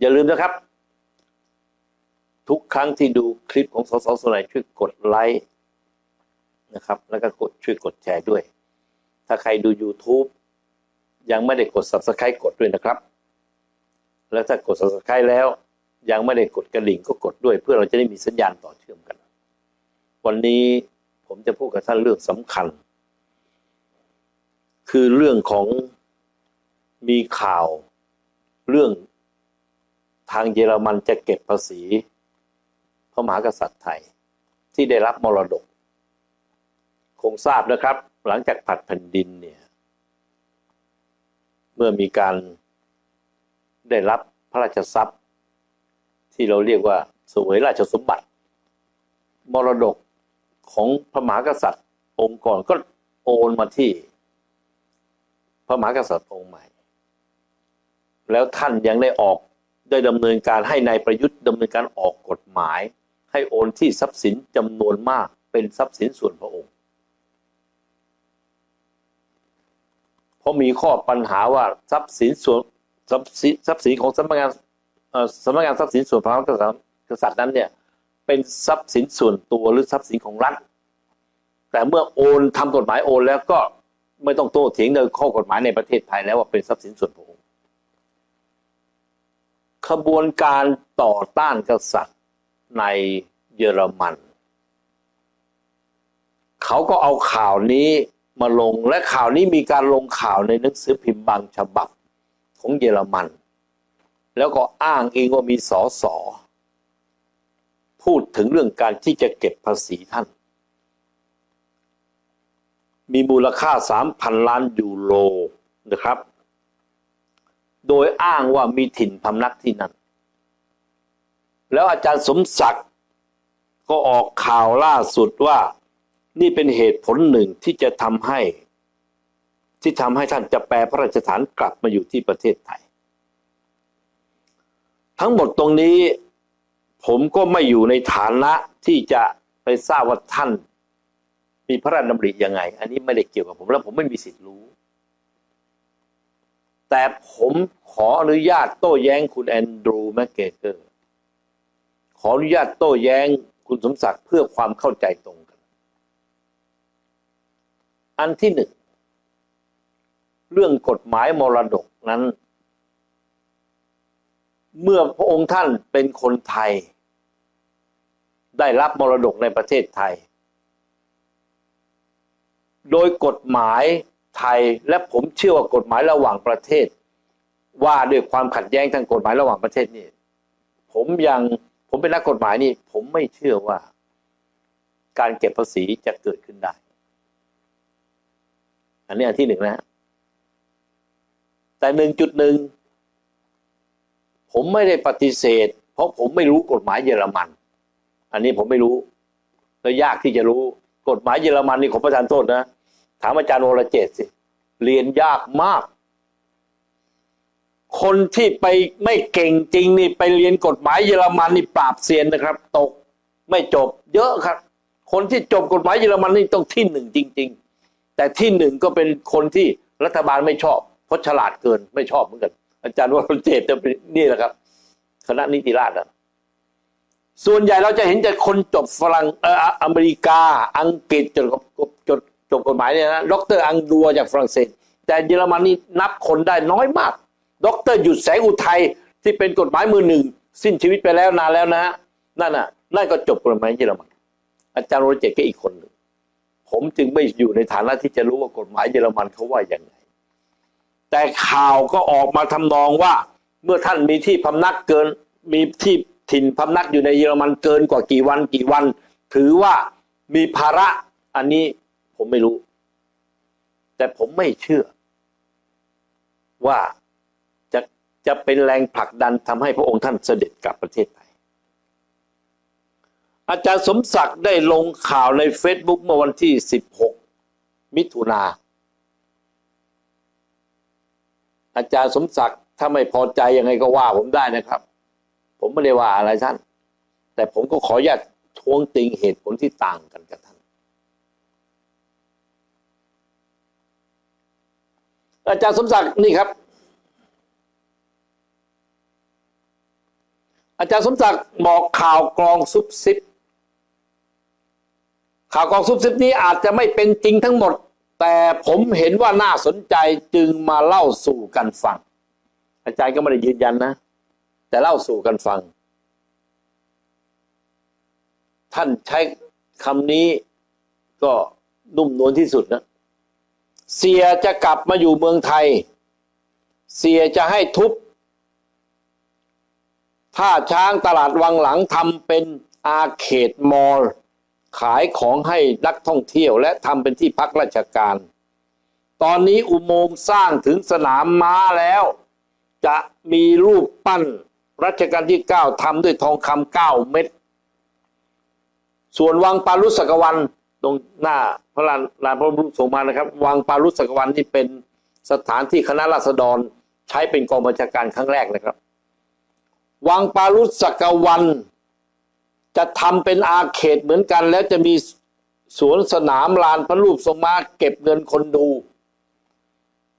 อย่าลืมนะครับ ทุกครั้งที่ดูคลิปของสสสนายช่วยกดไลค์นะครับ แล้วก็กดช่วยกดแชร์ด้วย ถ้าใครดู YouTube ยังไม่ได้กด Subscribe กดด้วยนะครับ แล้วถ้ากด Subscribe แล้ว ยังไม่ได้กดกระดิ่งก็กดด้วย เพื่อเราจะได้มีสัญญาณต่อเชื่อมกัน วันนี้ผมจะพูดกับท่านเรื่องสำคัญ คือเรื่องของมีข่าวเรื่อง ทางเยอรมันจะเก็บภาษีพระมหากษัตริย์ไทยที่ได้รับมรดก คงทราบนะครับ หลังจากผัดแผ่นดินเนี่ย เมื่อมีการได้รับพระราชทรัพย์ ที่เราเรียกว่าสวยราชสมบัติ มรดกของพระมหากษัตริย์ องค์ก่อนก็โอนมาที่ พระมหากษัตริย์องค์ใหม่ แล้วท่านยังได้ออก ได้ดำเนินการให้ในายประยุทธ์ดำเนินการออกกฎหมาย ให้โอนที่ทรัพย์สินจำนวนมากเป็นทรัพย์สินส่วนพระองค์ เพราะมีข้อปัญหาว่าทรัพย์สินส่วนทรัพย์สินทรัพย์สินของสำนักงานสำนักงานทรัพย์สินส่วนพระมหากษัตริย์นั้นเนี่ยเป็นทรัพย์สินส่วนตัวหรือทรัพย์สินของรัฐแต่เมื่อโอนทำกฎหมายโอนแล้วก็ไม่ต้องโต้เถียงในข้อกฎหมายในประเทศไทยแล้วว่าเป็นทรัพย์สินส่วนพระองค์ ขบวนการต่อต้านกษัตริย์ในเยอรมัน เขาก็เอาข่าวนี้มาลงและข่าวนี้มีการลงข่าวในหนังสือพิมพ์บางฉบับของเยอรมัน แล้วก็อ้างเองว่ามีสอสอพูดถึงเรื่องการที่จะเก็บภาษีท่าน มีมูลค่า 3,000 ล้านยูโรนะครับ โดยอ้างว่ามีถิ่นพำนักที่นั่น แล้วอาจารย์สมศักดิ์ก็ออกข่าวล่าสุดว่านี่เป็นเหตุผลหนึ่งที่จะทำให้ ที่ทำให้ท่านจะแปลพระราชฐานกลับมาอยู่ที่ประเทศไทย ทั้งหมดตรงนี้ผมก็ไม่อยู่ในฐานะที่จะไปทราบว่าท่าน มีพระราชดำริยังไง อันนี้ไม่ได้เกี่ยวกับผม แล้วผมไม่มีสิทธิ์รู้ แต่ผมขออนุญาตโต้แย้งคุณแอนดรูว์แมกเกเกอร์ ขออนุญาตโต้แย้งคุณสมศักดิ์เพื่อความเข้าใจตรงกัน อันที่หนึ่ง เรื่องกฎหมายมรดกนั้น เมื่อพระองค์ท่านเป็นคนไทย ได้รับมรดกในประเทศไทย โดยกฎหมาย ไทย และผมเชื่อว่ากฎหมายระหว่างประเทศ ว่าด้วยความขัดแย้งทางกฎหมายระหว่างประเทศนี่ผมยังผมเป็นนักกฎหมายนี่ ผมไม่เชื่อว่า การเก็บภาษีจะเกิดขึ้นได้ อันนี้อันที่หนึ่งนะ แต่หนึ่งจุดหนึ่งผมไม่ได้ปฏิเสธ เพราะผมไม่รู้กฎหมายเยอรมัน อันนี้ผมไม่รู้ และยากที่จะรู้ กฎหมายเยอรมันนี่ของประธานโทษนะ ถามอาจารย์วรเจตสิ เรียนยากมาก คนที่ไปไม่เก่งจริงนี่ไปเรียนกฎหมายเยอรมันนี่ปราบเซียนนะครับ ตกไม่จบ เยอะครับ คนที่จบกฎหมายเยอรมันนี่ต้องที่หนึ่งจริง ๆ แต่ที่หนึ่งก็เป็นคนที่รัฐบาลไม่ชอบเพราะฉลาดเกินไม่ชอบเหมือนกัน อาจารย์วรเจตน์จะเป็นนี่แหละครับ คณะนิติราษฎร์นะส่วนใหญ่เราจะเห็นแต่คนจบฝรั่งเอออเมริกา อังกฤษจนจบ จบกฎหมายเนี่ยนะด็อกเตอร์อังดัวจากฝรั่งเศส แต่เยอรมันนี่นับคนได้น้อยมากด็อกเตอร์หยุดแสงอุทัยที่เป็นกฎหมายมือหนึ่ง สิ้นชีวิตไปแล้วนานแล้วนะนั่นน่ะนั่นก็จบกฎหมายเยอรมันอาจารย์โรเจตก็อีกคนหนึ่งผมจึงไม่อยู่ในฐานะที่จะรู้ว่ากฎหมายเยอรมันเขาว่าอย่างไงแต่ข่าวก็ออกมาทำนองว่า เมื่อท่านมีที่พำนักเกินมีที่ถิ่นพำนักอยู่ในเยอรมันเกินกว่ากี่วันกี่วัน ถือว่ามีภาระอันนี้ ผมไม่รู้ แต่ผมไม่เชื่อ ว่าจะจะเป็นแรงผลักดันทำให้พระองค์ท่านเสด็จกลับประเทศไทย อาจารย์สมศักดิ์ได้ลงข่าวในเฟซบุ๊กเมื่อวันที่ 16 มิถุนาอาจารย์สมศักดิ์ถ้าไม่พอใจยังไงก็ว่าผมได้นะครับ ผมไม่ได้ว่าอะไรท่าน แต่ผมก็ขออนุญาตทวงติงเหตุผลที่ต่างกันกับท่าน อาจารย์สมศักดิ์นี่ครับ อาจารย์สมศักดิ์บอกข่าวกรองซุบซิบข่าวกรองซุบซิบนี้อาจจะไม่เป็นจริงทั้งหมด แต่ผมเห็นว่าน่าสนใจจึงมาเล่าสู่กันฟัง อาจารย์ก็ไม่ได้ยืนยันนะ แต่เล่าสู่กันฟัง ท่านใช้คำนี้ก็นุ่มนวลที่สุดนะ เสียจะกลับมาอยู่เมืองไทย เสียจะให้ทุบท่าช้างตลาดวังหลังทำเป็นอาเขตมอลล์ขายของให้นักท่องเที่ยวและทำเป็นที่พักราชการ ตอนนี้อุโมงค์สร้างถึงสนามม้าแล้ว จะมีรูปปั้นรัชกาลที่ 9ทำด้วยทองคำเก้าเม็ด ส่วนวังปารุสกวัน ตรงหน้าพระลานลานพระบรมรูปทรงมานะครับ วังปารุสกวันนี่เป็นสถานที่คณะราษฎรใช้เป็นกองบัญชาการครั้งแรกนะครับ วังปารุสกวันจะทำเป็นอาเขตเหมือนกัน แล้วจะมีสวนสนามลานพระรูปทรงมาเก็บเงินคนดู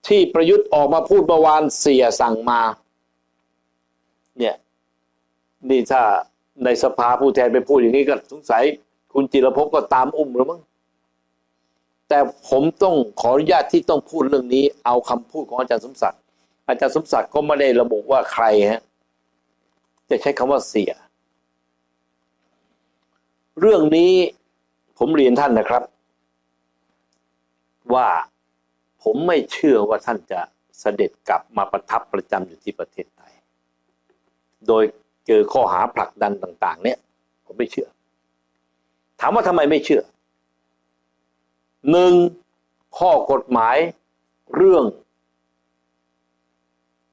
ที่ประยุทธ์ออกมาพูดเมื่อวานเสียสั่งมา เนี่ย นี่ถ้าในสภาผู้แทนไปพูดอย่างนี้ก็สงสัย คุณจิรภพก็ตามอุ้มแล้วมั้งแต่ผมต้องขออนุญาตที่ต้องพูดเรื่องนี้ เอาคำพูดของอาจารย์สมศักดิ์อาจารย์สมศักดิ์ก็ไม่ได้ระบุว่าใครฮะจะใช้คำว่าเสีย เรื่องนี้ผมเรียนท่านนะครับ ว่าผมไม่เชื่อว่าท่านจะเสด็จกลับมาประทับประจำอยู่ที่ประเทศไทย โดยเจอข้อหาผลักดันต่าง ๆ เนี่ย ผมไม่เชื่อ ถามว่าทำไมไม่เชื่อหนึ่งข้อกฎหมายเรื่อง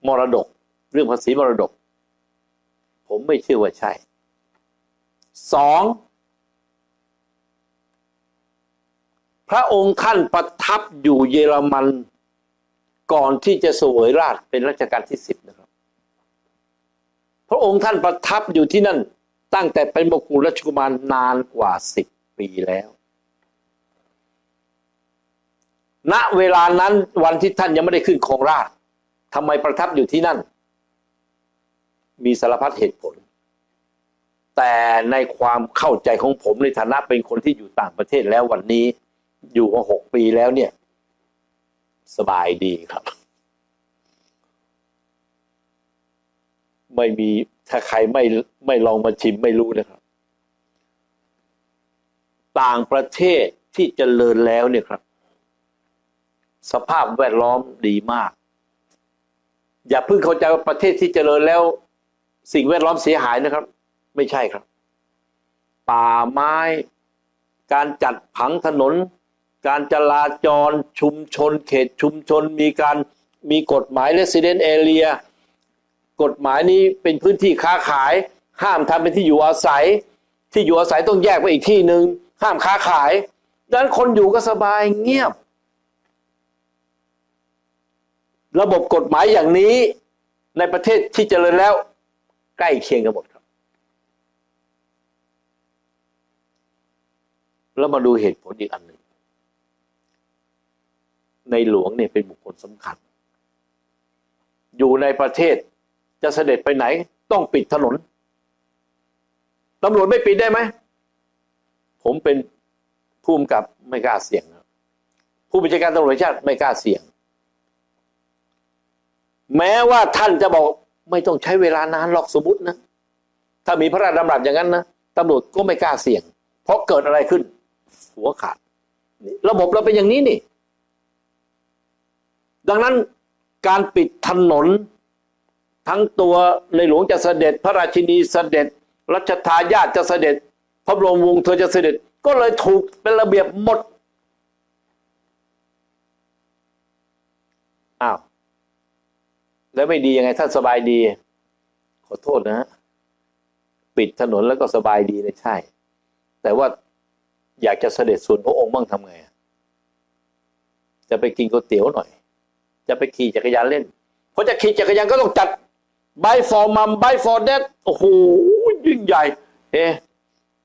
มรดก เรื่องภาษีมรดก ผมไม่เชื่อว่าใช่สองพระองค์ท่านประทับอยู่เยอรมันก่อนที่จะเสวยราชเป็นรัชกาลที่สิบนะครับ พระองค์ท่านประทับอยู่ที่นั่น ตั้งแต่เป็นมกุฎราชกุมารนานกว่าสิบปีแล้ว ณเวลานั้นวันที่ท่านยังไม่ได้ขึ้นครองราชทำไมประทับอยู่ที่นั่น มีสารพัดเหตุผล แต่ในความเข้าใจของผมในฐานะเป็นคนที่อยู่ต่างประเทศแล้ววันนี้อยู่มาหกปีแล้วเนี่ย สบายดีครับ ไม่มี ถ้าใครไม่ไม่ลองมาชิมไม่รู้นะครับ ต่างประเทศที่เจริญแล้วเนี่ยครับ สภาพแวดล้อมดีมาก อย่าเพิ่งเข้าใจว่าประเทศที่เจริญแล้ว สิ่งแวดล้อมเสียหายนะครับ ไม่ใช่ครับ ป่าไม้ การจัดผังถนน การจราจรชุมชน เขตชุมชน มีการมีกฎหมาย resident area กฎหมายนี้เป็นพื้นที่ค้าขาย ห้ามทำเป็นที่อยู่อาศัย ที่อยู่อาศัยต้องแยกไปอีกที่หนึ่งห้ามค้าขายดังนั้นคนอยู่ก็สบายเงียบ ระบบกฎหมายอย่างนี้ในประเทศที่เจริญแล้ว ใกล้เคียงกันหมดครับ แล้วมาดูเหตุผลอีกอันหนึ่ง ในหลวงเนี่ยเป็นบุคคลสำคัญ อยู่ในประเทศ จะเสด็จไปไหน ต้องปิดถนนตำรวจไม่ปิดได้ไหม ผมเป็นผู้กำกับไม่กล้าเสี่ยงผู้บัญชาการตำรวจชาติไม่กล้าเสี่ยง แม้ว่าท่านจะบอกไม่ต้องใช้เวลานานหรอกสมมตินะ ถ้ามีพระราชดำรัสอย่างนั้นนะตำรวจก็ไม่กล้าเสี่ยง เพราะเกิดอะไรขึ้น หัวขาด ระบบเราเป็นอย่างนี้นี่ ดังนั้นการปิดถนน ทั้งตัวในหลวงจะเสด็จ พระราชินีเสด็จ รัชทายาทจะเสด็จ พระบรมวงศ์เธอจะเสด็จ ก็เลยถูกเป็นระเบียบหมดอ้าวแล้วไม่ดียังไงท่านสบายดี ขอโทษนะฮะปิดถนนแล้วก็สบายดีนะใช่ แต่ว่าอยากจะเสด็จส่วนพระองค์บ้างทำไงจะไปกินก๋วยเตี๋ยวหน่อย จะไปขี่จักรยานเล่นเพราะจะขี่จักรยานก็ต้องจัด บายฟอร์มัมบายฟอร์เดดโอ้โหยิ่งใหญ่เฮ้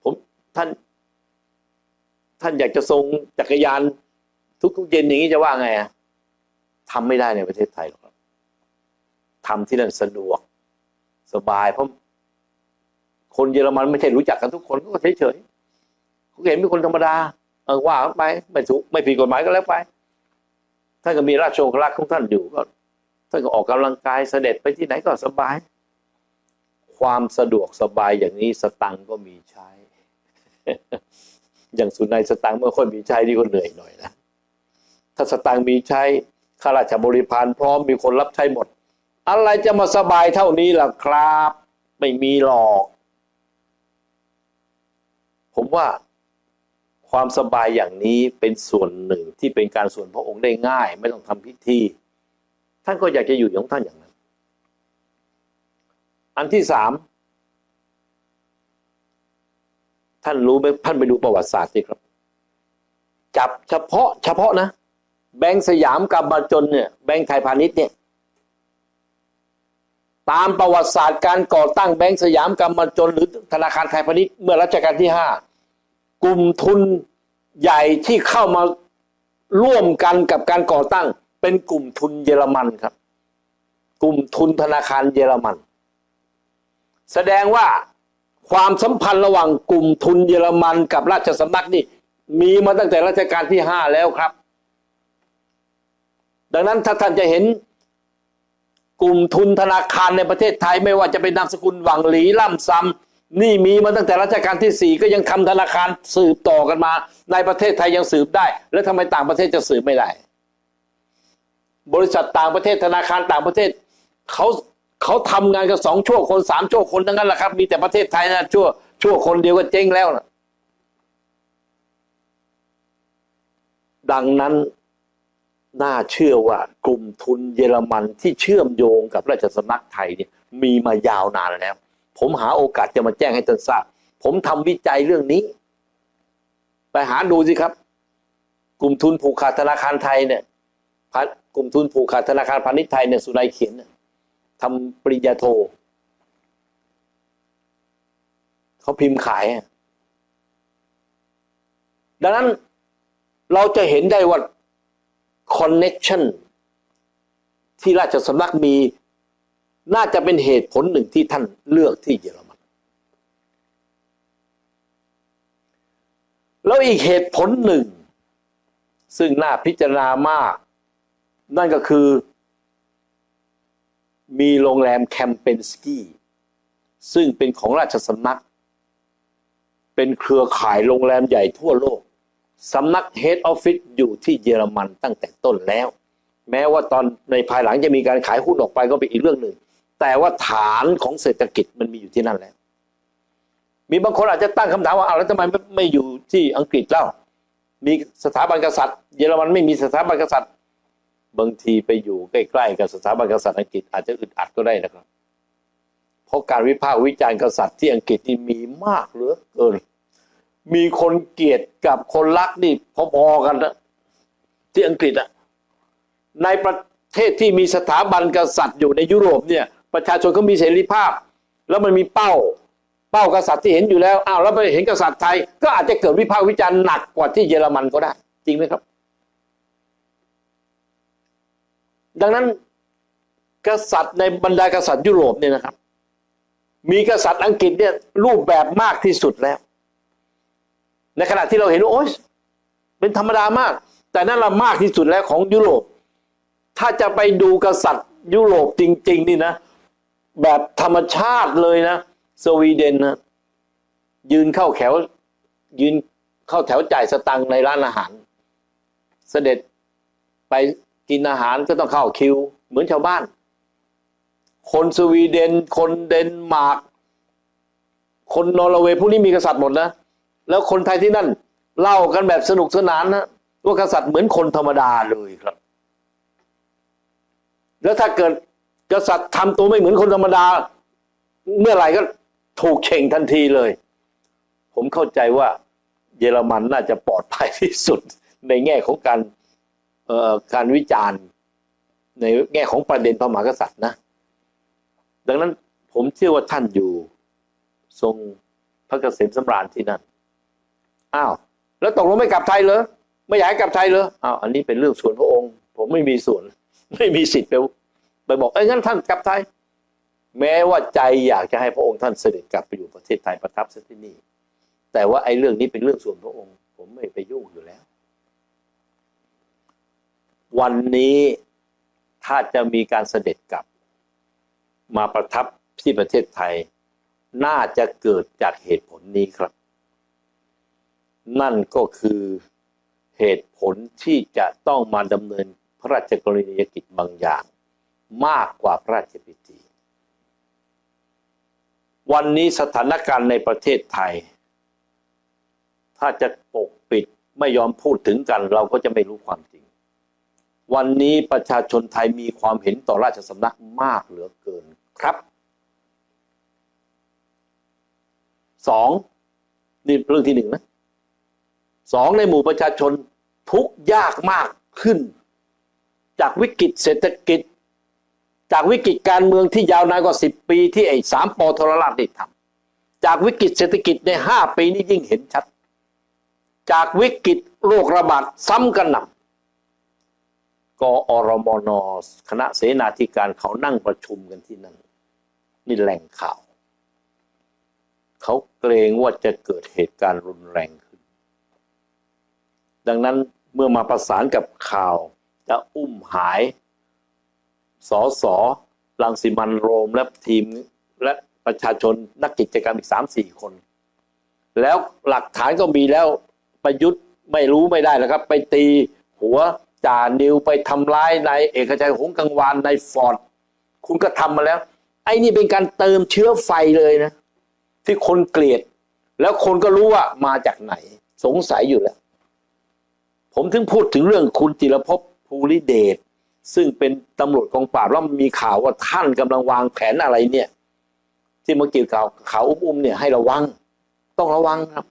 ผมท่าน ท่านอยากจะทรงจักรยาน ทุกๆเย็นอย่างนี้จะว่าไงอะทำไม่ได้ในประเทศไทยหรอกทำที่นั่นสะดวก สบายเพราะคนเยอรมันไม่ใช่รู้จักกันทุกคนเขาก็เฉยๆเขาเห็นเป็นคนธรรมดา เออว่าเขาไปไม่ถูกไม่ผิดกฎหมายก็แล้วไปท่านก็มีราชโองครักษ์ของท่านอยู่ก็ ท่านก็ออกกำลังกายเสด็จไปที่ไหนก็สบาย ความสะดวกสบายอย่างนี้สตังก็มีใช้ อย่างสุนัยสตังเมื่อค่อยมีใช้ที่ก็เหนื่อยหน่อยนะ ถ้าสตังมีใช้ข้าราชบริพารพร้อมมีคนรับใช้หมด อะไรจะมาสบายเท่านี้ล่ะครับ ไม่มีหรอก ผมว่าความสบายอย่างนี้เป็นส่วนหนึ่งที่เป็นการส่วนพระองค์ได้ง่าย ไม่ต้องทำพิธี ท่านก็อยากจะอยู่ของท่านอย่างนั้น อันที่สามท่านรู้ไหมท่านไปดูประวัติศาสตร์สิครับ จับเฉพาะเฉพาะนะ แบงก์สยามกำมจนเนี่ยแบงก์ไทยพาณิชย์เนี่ยตามประวัติศาสตร์การก่อตั้งแบงก์สยามกำมจนหรือธนาคารไทยพาณิชย์เมื่อรัชกาลที่ห้ากลุ่มทุนใหญ่ที่เข้ามาร่วมกันกับการก่อตั้ง เป็นกลุ่มทุนเยอรมันครับ กลุ่มทุนธนาคารเยอรมัน แสดงว่าความสัมพันธ์ระหว่างกลุ่มทุนเยอรมันกับราชสำนักนี่มีมาตั้งแต่รัชกาลที่ห้าแล้วครับ ดังนั้นถ้าท่านจะเห็นกลุ่มทุนธนาคารในประเทศไทยไม่ว่าจะเป็นนามสกุลหวังหลีล่ำซำนี่มีมาตั้งแต่รัชกาลที่สี่ก็ยังทำธนาคารสืบต่อกันมา ในประเทศไทยยังสืบได้ แล้วทำไมต่างประเทศจะสืบไม่ได้ บริษัทต่างประเทศธนาคารต่างประเทศเขาเขาทำงานกันสองชั่วคนสามชั่วคนทั้งนั้นแหละครับ มีแต่ประเทศไทยนะชั่วชั่วคนเดียวก็เจ๊งแล้วนะดังนั้นน่าเชื่อว่ากลุ่มทุนเยอรมันที่เชื่อมโยงกับราชสำนักไทยเนี่ยมีมายาวนานแล้ว ผมหาโอกาสจะมาแจ้งให้ท่านทราบ ผมทำวิจัยเรื่องนี้ ไปหาดูสิครับ กลุ่มทุนผูกขาดธนาคารไทยเนี่ย กลุ่มทุนผูกขาดธนาคารพาณิชย์ไทยเนี่ยสุนัยเขียนทำปริญญาโทเขาพิมพ์ขาย ดังนั้นเราจะเห็นได้ว่า connection ที่ราชสำนักมีน่าจะเป็นเหตุผลหนึ่งที่ท่านเลือกที่เยอรมัน แล้วอีกเหตุผลหนึ่ง ซึ่งน่าพิจารณามาก นั่นก็คือ มีโรงแรมแคมเปนสกี้ซึ่งเป็นของราชสำนัก เป็นเครือข่ายโรงแรมใหญ่ทั่วโลกสำนักเฮดออฟฟิศอยู่ที่เยอรมันตั้งแต่ต้นแล้ว แม้ว่าตอนในภายหลังจะมีการขายหุ้นออกไปก็เป็นอีกเรื่องหนึ่ง แต่ว่าฐานของเศรษฐกิจมันมีอยู่ที่นั่นแล้ว มีบางคนอาจจะตั้งคำถามว่าเอาแล้วทำไมไม่ไม่อยู่ที่อังกฤษเล่ามีสถาบันกษัตริย์ เยอรมันไม่มีสถาบันกษัตริย์ บางทีไปอยู่ใกล้ๆกับสถาบันกษัตริย์อังกฤษอาจจะอึดอัดก็ได้นะครับ เพราะการวิพากษ์วิจารณ์กษัตริย์ที่อังกฤษนี่มีมากเหลือเกิน มีคนเกลียดกับคนรักนี่พอๆกันนะที่อังกฤษอะในประเทศที่มีสถาบันกษัตริย์อยู่ในยุโรปเนี่ย ประชาชนเขามีเสรีภาพ แล้วมันมีเป้า เป้ากษัตริย์ที่เห็นอยู่แล้วอ้าวแล้วไปเห็นกษัตริย์ไทย ก็อาจจะเกิดวิพากษ์วิจารณ์หนักกว่าที่เยอรมันก็ได้ จริงไหมครับ ดังนั้นกษัตริย์ในบรรดากษัตริย์ยุโรปเนี่ยนะครับ มีกษัตริย์อังกฤษเนี่ยรูปแบบมากที่สุดแล้ว ในขณะที่เราเห็นว่าโอ๊ยเป็นธรรมดามาก แต่นั่นละมากที่สุดแล้วของยุโรป ถ้าจะไปดูกษัตริย์ยุโรปจริง ๆ นี่นะ แบบธรรมชาติเลยนะ สวีเดนนะยืนเข้าแถว ยืนเข้าแถวจ่ายสตังค์ในร้านอาหาร เสด็จไป กินอาหารก็ต้องเข้าคิว เหมือนชาวบ้าน คนสวีเดน คนเดนมาร์กคนนอร์เวย์พวกนี้มีกษัตริย์หมดนะแล้วคนไทยที่นั่น เล่ากันแบบสนุกสนานนะว่ากษัตริย์เหมือนคนธรรมดาเลยครับ แล้วถ้าเกิดกษัตริย์ทำตัวไม่เหมือนคนธรรมดา เมื่อไหร่ก็ถูกเข่งทันทีเลย ผมเข้าใจว่าเยอรมันน่าจะปลอดภัยที่สุดในแง่ของการ การวิจารณ์ในแง่ของประเด็นพระมหากษัตริย์นะ ดังนั้นผมเชื่อว่าท่านอยู่ทรงพระเกษมสำราญที่นั่น อ้าว แล้วตกลงไม่กลับไทยเหรอ ไม่อยากกลับไทยเหรอ อ้าว อันนี้เป็นเรื่องส่วนพระองค์ ผมไม่มีส่วน ไม่มีสิทธิ์ไปไปบอก เอ้ยงั้นท่านกลับไทย แม้ว่าใจอยากจะให้พระองค์ท่านเสด็จกลับไปอยู่ประเทศไทยประทับที่นี่ แต่ว่าไอ้เรื่องนี้เป็นเรื่องส่วนพระองค์ ผมไม่ไปยุ่งอยู่แล้ว วันนี้ถ้าจะมีการเสด็จกลับ มาประทับที่ประเทศไทย น่าจะเกิดจากเหตุผลนี้ครับ นั่นก็คือเหตุผลที่จะต้องมาดำเนินพระราชกรณียกิจบางอย่าง มากกว่าพระราชพิธี วันนี้สถานการณ์ในประเทศไทย ถ้าจะปกปิดไม่ยอมพูดถึงกันเราก็จะไม่รู้ความจริง วันนี้ประชาชนไทยมีความเห็นต่อราชสำนักมากเหลือเกินครับสองนี่เรื่องที่หนึ่งนะสองในหมู่ประชาชนทุกยากมากขึ้น จากวิกฤตเศรษฐกิจ จากวิกฤตการเมืองที่ยาวนานกว่าสิบปีที่ไอ้สามปอทรราชได้ทำจากวิกฤตเศรษฐกิจในห้าปีนี้ยิ่งเห็นชัด จากวิกฤตโรคระบาดซ้ำกันหนัก กอรมนคณะเสนาธิการเขานั่งประชุมกันที่นั่นนี่แหล่งข่าว เขาเกรงว่าจะเกิดเหตุการณ์รุนแรงขึ้น ดังนั้นเมื่อมาประสานกับข่าว จะอุ้มหายสอสอลังสิมันโรมและทีมและประชาชนนักกิจกรรมอีกสามสี่คน แล้วหลักฐานก็มีแล้วประยุทธ์ไม่รู้ไม่ได้แล้วครับ ไปตีหัว จ่านิวไปทำร้ายในายเอกชัยหงกังวานในฟอร์ดคุณก็ทำมาแล้ว ไอ้นี่เป็นการเติมเชื้อไฟเลยนะ ที่คนเกลียด แล้วคนก็รู้ว่ามาจากไหน สงสัยอยู่แล้ว ผมถึงพูดถึงเรื่องคุณจิรภพภูริเดชซึ่งเป็นตำรวจกองปราบแล้วมีข่าวว่าท่านกำลังวางแผนอะไรเนี่ย ที่เมื่อกี้ข่าวข่าวอุ้มๆเนี่ยให้ระวัง ต้องระวังครับ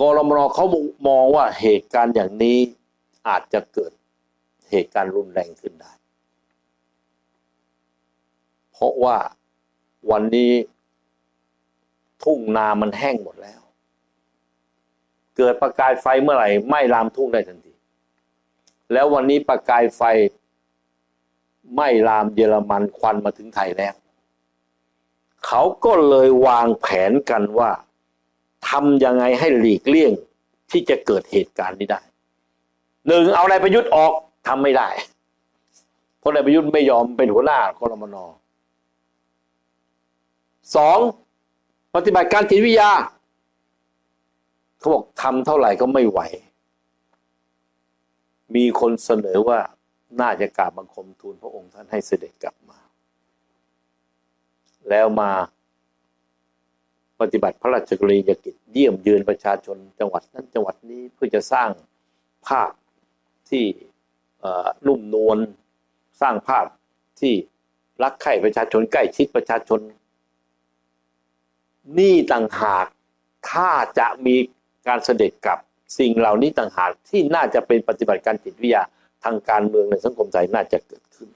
กรมนเขามองว่าเหตุการณ์อย่างนี้ อาจจะเกิดเหตุการณ์รุนแรงขึ้นได้ เพราะว่าวันนี้ทุ่งนามันแห้งหมดแล้ว เกิดประกายไฟเมื่อไหร่ไหม้ลามทุ่งได้ทันที แล้ววันนี้ประกายไฟไหม้ลามเยอรมันควันมาถึงไทยแล้ว เขาก็เลยวางแผนกันว่าทำยังไงให้หลีกเลี่ยงที่จะเกิดเหตุการณ์นี้ได้ หนึ่งเอานายประยุทธ์ออกทำไม่ได้ เพราะนายประยุทธ์ไม่ยอมเป็นหัวหน้ากรมนสองปฏิบัติการจิตวิทยาเขาบอกทำเท่าไหร่ก็ไม่ไหว มีคนเสนอว่าน่าจะกราบบังคมทูลพระองค์ท่านให้เสด็จกลับมา แล้วมาปฏิบัติพระราชกรณียกิจเยี่ยมเยือนประชาชนจังหวัดนั้นจังหวัดนี้เพื่อจะสร้างภาพ ที่ลุ่มนวลสร้างภาพที่รักใคร่ประชาชนใกล้ชิดประชาชน นี่ต่างหากถ้าจะมีการเสด็จกลับสิ่งเหล่านี้ต่างหากที่น่าจะเป็นปฏิบัติการจิตวิทยาทางการเมืองในสังคมไทยน่าจะเกิดขึ้น